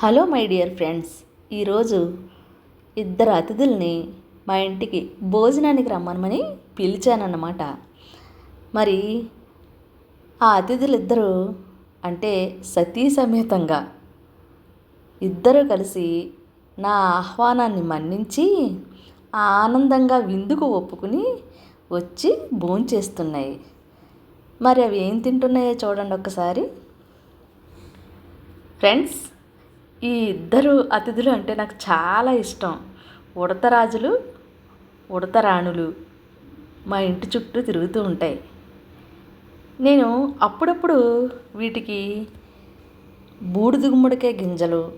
Hello my dear friends. ఈరోజు ఇద్దరు అతిథుల్ని మా ఇంటికి భోజనానికి రమ్మనమని పిలిచానన్నమాట. మరి ఆ అతిథులు అంటే సతీ సమేతంగా ఇద్దరు కలిసి నా ఆహ్వానాన్ని మన్నించి ఆనందంగా విందుకు ఒప్పుకుని వచ్చి భోంచేస్తున్నాయి. మరి అవి ఏం తింటున్నాయో చూడండి ఒక్కసారి. ఫ్రెండ్స్ ఈ ఇద్దరు అతిథులు అంటే నాకు చాలా ఇష్టం. ఉడతరాజులు ఉడతరాణులు మా ఇంటి చుట్టూ తిరుగుతూ ఉంటాయి. నేను అప్పుడప్పుడు వీటికి బూడిద గుమ్మడికాయ గింజలు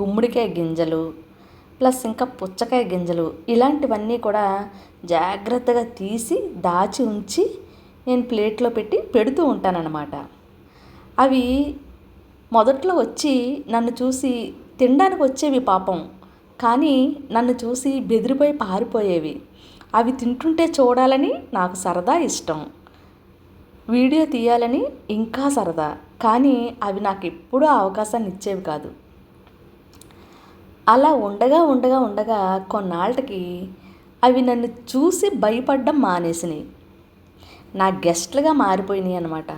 గుమ్మడికాయ గింజలు ప్లస్ ఇంకా పుచ్చకాయ గింజలు ఇలాంటివన్నీ కూడా జాగ్రత్తగా తీసి దాచి ఉంచి నేను ప్లేట్లో పెట్టి పెడుతూ ఉంటానన్నమాట. అవి మొదట్లో వచ్చి నన్ను చూసి తినడానికి వచ్చేవి పాపం కానీ నన్ను చూసి బెదిరిపోయి పారిపోయేవి. అవి తింటుంటే చూడాలని నాకు సరదా ఇష్టం. వీడియో తీయాలని ఇంకా సరదా కానీ అవి నాకు ఎప్పుడూ అవకాశాన్ని ఇచ్చేవి కాదు. అలా ఉండగా ఉండగా ఉండగా కొన్నాళ్ళకి అవి నన్ను చూసి భయపడడం మానేసినాయి. నా గెస్ట్లుగా మారిపోయినాయి అన్నమాట.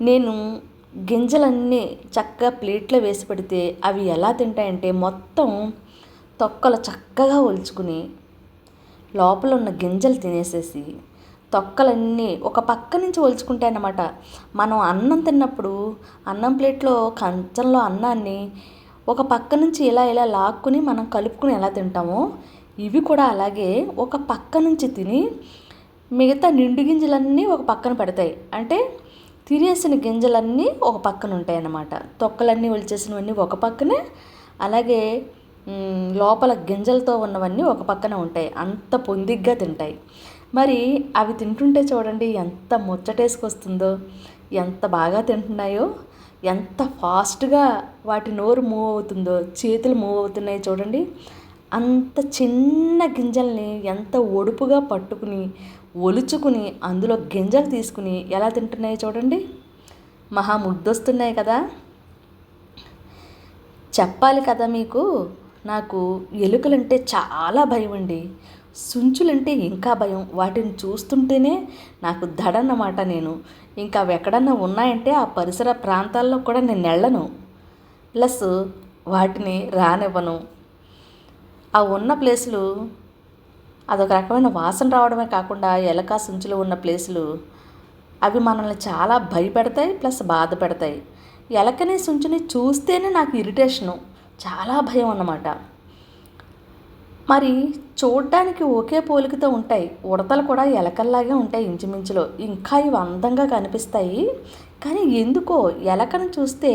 నేను గింజలన్నీ చక్కగా ప్లేట్లో వేసి పెడితే అవి ఎలా తింటాయంటే మొత్తం తొక్కలు చక్కగా ఒలుచుకుని లోపల ఉన్న గింజలు తినేసేసి తొక్కలన్నీ ఒక పక్క నుంచి ఒలుచుకుంటాయన్నమాట. మనం అన్నం తిన్నప్పుడు అన్నం ప్లేట్లో కంచంలో అన్నాన్ని ఒక పక్క నుంచి ఇలా ఇలా లాక్కుని మనం కలుపుకుని ఎలా తింటామో ఇవి కూడా అలాగే ఒక పక్క నుంచి తిని మిగతా నిండు గింజలన్నీ ఒక పక్కన పెడతాయి. అంటే తినేసిన గింజలన్నీ ఒక పక్కన ఉంటాయి అన్నమాట తొక్కలన్నీ ఒలిచేసినవన్నీ ఒక పక్కనే అలాగే లోపల గింజలతో ఉన్నవన్నీ ఒక పక్కన ఉంటాయి. అంత పొందిగ్గా తింటాయి. మరి అవి తింటుంటే చూడండి ఎంత ముచ్చటేసుకొస్తుందో ఎంత బాగా తింటున్నాయో ఎంత ఫాస్ట్గా వాటి నోరు మూవ్ అవుతుందో చేతులు మూవ్ అవుతున్నాయి చూడండి. అంత చిన్న గింజల్ని ఎంత ఒడుపుగా పట్టుకుని ఒలుచుకుని అందులో గింజలు తీసుకుని ఎలా తింటున్నాయో చూడండి. మహా ముద్దొస్తున్నాయి కదా. చెప్పాలి కదా మీకు నాకు ఎలుకలంటే చాలా భయం అండి సుంచులంటే ఇంకా భయం. వాటిని చూస్తుంటేనే నాకు దడన్నమాట నేను. ఇంకా అవి ఎక్కడన్నా ఉన్నాయంటే ఆ పరిసర ప్రాంతాల్లో కూడా నేను వెళ్ళను ప్లస్ వాటిని రానివ్వను. ఆ ఉన్న ప్లేసులు అదొక రకమైన వాసన రావడమే కాకుండా ఎలక సుంచులు ఉన్న ప్లేసులు అవి మనల్ని చాలా భయపెడతాయి ప్లస్ బాధ పెడతాయి. ఎలకని సుంచుని చూస్తేనే నాకు ఇరిటేషను చాలా భయం అన్నమాట. మరి చూడ్డానికి ఒకే పోలికతో ఉంటాయి ఉడతలు కూడా ఎలకల్లాగే ఉంటాయి ఇంచుమించులో. ఇంకా ఇవి అందంగా కనిపిస్తాయి. కానీ ఎందుకో ఎలకను చూస్తే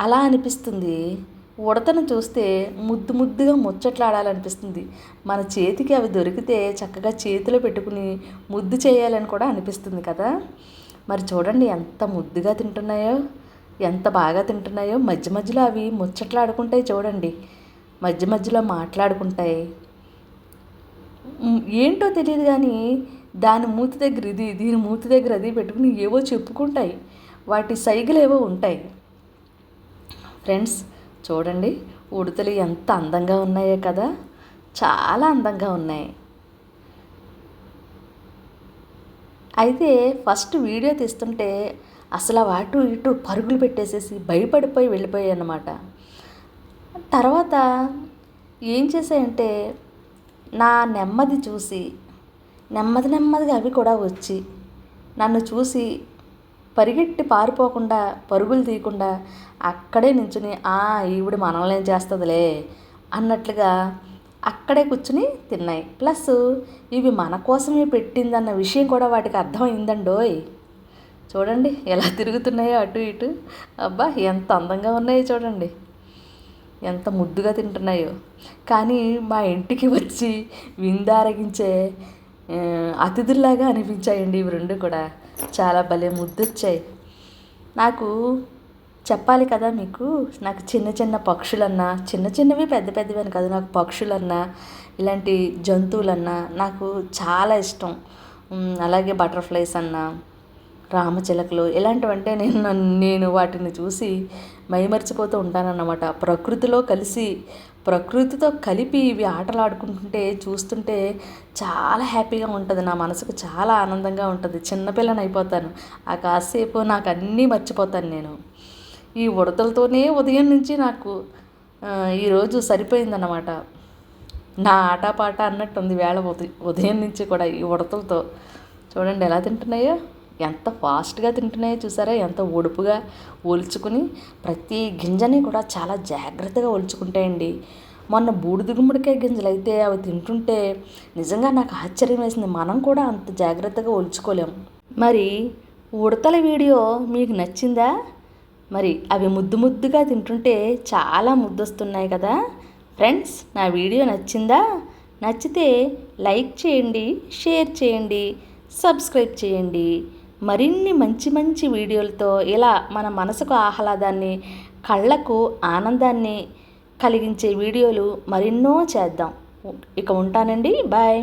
అలా అనిపిస్తుంది. ఉడతను చూస్తే ముద్దు ముద్దుగా ముచ్చట్లాడాలనిపిస్తుంది. మన చేతికి అవి దొరికితే చక్కగా చేతిలో పెట్టుకుని ముద్దు చేయాలని కూడా అనిపిస్తుంది కదా. మరి చూడండి ఎంత ముద్దుగా తింటున్నాయో ఎంత బాగా తింటున్నాయో. మధ్య మధ్యలో అవి ముచ్చట్లాడుకుంటాయి చూడండి. మధ్య మధ్యలో మాట్లాడుకుంటాయి. ఏంటో తెలియదు కానీ దాని మూతి దగ్గర ఇది దీని మూతి దగ్గర అది పెట్టుకుని ఏవో చెప్పుకుంటాయి. వాటి సైగలు ఏవో ఉంటాయి. ఫ్రెండ్స్ చూడండి ఉడతలు ఎంత అందంగా ఉన్నాయో కదా. చాలా అందంగా ఉన్నాయి. అయితే ఫస్ట్ వీడియో తీస్తుంటే అసలు అటు ఇటు పరుగులు పెట్టేసేసి భయపడిపోయి వెళ్ళిపోయాయి అన్నమాట. తర్వాత ఏం చేశాయంటే నా నెమ్మది చూసి నెమ్మది నెమ్మదిగా అవి కూడా వచ్చి నన్ను చూసి పరిగెట్టి పారిపోకుండా పరుగులు తీయకుండా అక్కడే నించుని ఈవిడ మనల్ని ఏం చేస్తుందిలే అన్నట్లుగా అక్కడే కూర్చుని తిన్నాయి. ప్లస్ ఇవి మన కోసమే పెట్టిందన్న విషయం కూడా వాటికి అర్థమైందండోయ్. చూడండి ఎలా తిరుగుతున్నాయో అటు ఇటు. అబ్బా ఎంత అందంగా ఉన్నాయో చూడండి. ఎంత ముద్దుగా తింటున్నాయో. కానీ మా ఇంటికి వచ్చి విందారగించే అతిథుల్లాగా అనిపించాయండి ఇవి రెండు కూడా. చాలా భలే ముద్దొచ్చాయి. నాకు చెప్పాలి కదా మీకు? నాకు చిన్న చిన్న పక్షులన్నా చిన్న చిన్నవి పెద్ద పెద్దవి అని కదా నాకు పక్షులన్నా ఇలాంటి జంతువులన్నా నాకు చాలా ఇష్టం. అలాగే బటర్ఫ్లైస్ అన్నా రామచిలకలు ఇలాంటివంటే నేను నేను వాటిని చూసి మైమర్చిపోతూ ఉంటానన్నమాట. ప్రకృతిలో కలిసి ప్రకృతితో కలిపి ఇవి ఆటలు ఆడుకుంటుంటే చూస్తుంటే చాలా హ్యాపీగా ఉంటుంది. నా మనసుకు చాలా ఆనందంగా ఉంటుంది. చిన్నపిల్లని అయిపోతాను. ఆ కాసేపు నాకు అన్నీ మర్చిపోతాను నేను. ఈ ఉడతలతోనే ఉదయం నుంచి నాకు ఈరోజు సరిపోయిందన్నమాట. నా ఆటపాట అన్నట్టుంది వేళ ఉదయం ఉదయం నుంచి కూడా ఈ ఉడతలతో. చూడండి ఎలా తింటున్నాయో. ఎంత ఫాస్ట్గా తింటున్నాయో చూసారా? ఎంత ఒడుపుగా ఒలుచుకుని ప్రతి గింజని కూడా చాలా జాగ్రత్తగా ఒలుచుకుంటాయండి. మొన్న బూడిద గుమ్మడికాయ గింజలు అయితే అవి తింటుంటే నిజంగా నాకు ఆశ్చర్యం వేసింది. మనం కూడా అంత జాగ్రత్తగా ఒలుచుకోలేం. మరి ఉడతల వీడియో మీకు నచ్చిందా? మరి అవి ముద్దు ముద్దుగా తింటుంటే చాలా ముద్దొస్తున్నాయి కదా? ఫ్రెండ్స్ నా వీడియో నచ్చిందా? నచ్చితే లైక్ చేయండి షేర్ చేయండి సబ్స్క్రైబ్ చేయండి. మరిన్ని మంచి మంచి వీడియోలతో ఇలా మన మనసుకు ఆహ్లాదాన్ని కళ్ళకు ఆనందాన్ని కలిగించే వీడియోలు మరెన్నో చేద్దాం. ఇక ఉంటానండి. బాయ్.